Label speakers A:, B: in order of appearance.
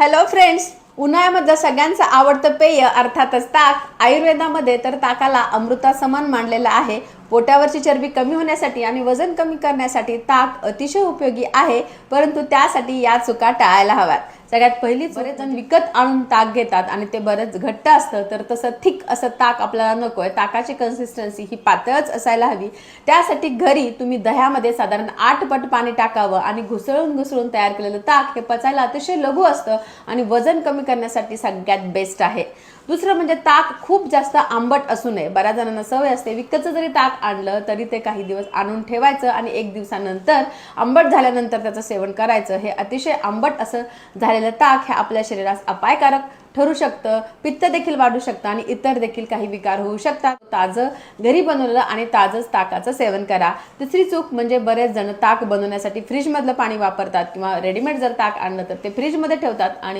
A: Hello friends उन्हाळ्यामधलं सगळ्यांचं आवडतं पेय अर्थातच ताक. आयुर्वेदामध्ये तर ताकाला अमृता समान मानलेलं आहे. पोटावरची चरबी कमी होण्यासाठी आणि वजन कमी करण्यासाठी ताक अतिशय उपयोगी आहे परंतु त्यासाठी या चुका टाळायला हव्यात. सगळ्यात पहिलीच बरेच जण विकत आणून ताक घेतात आणि ते बरेच घट्ट असतं तर तसं थिक असं ताक आपल्याला नकोय. ताकाची कन्सिस्टन्सी ही पातळच असायला हवी. त्यासाठी घरी तुम्ही दह्यामध्ये साधारण आठ पट पाणी टाकावं आणि घुसळून घुसळून तयार केलेलं ताक हे पचायला अतिशय लघु असतं आणि वजन कमी करण्यासाठी सगळ्यात बेस्ट आहे. दुसरं म्हणजे ताक खूप जास्त आंबट असू नये. बऱ्याच जणांना सवय असते विकतचं जरी ताक आणलं तरी ते काही दिवस आणून ठेवायचं आणि एक दिवसानंतर आंबट झाल्यानंतर त्याचं सेवन करायचं. हे अतिशय आंबट असं झालेलं ताक हे आपल्या शरीरास अपायकारक ठरू शकतं पित्त देखील वाढू शकतं आणि इतर देखील काही विकार होऊ शकतात. ताजं घरी बनवलेलं आणि ताजंच ताकाचं सेवन करा. तिसरी चूक म्हणजे बरेच जण ताक बनवण्यासाठी फ्रीजमधलं पाणी वापरतात किंवा रेडीमेड जर ताक आणलं तर ते फ्रीजमध्ये ठेवतात आणि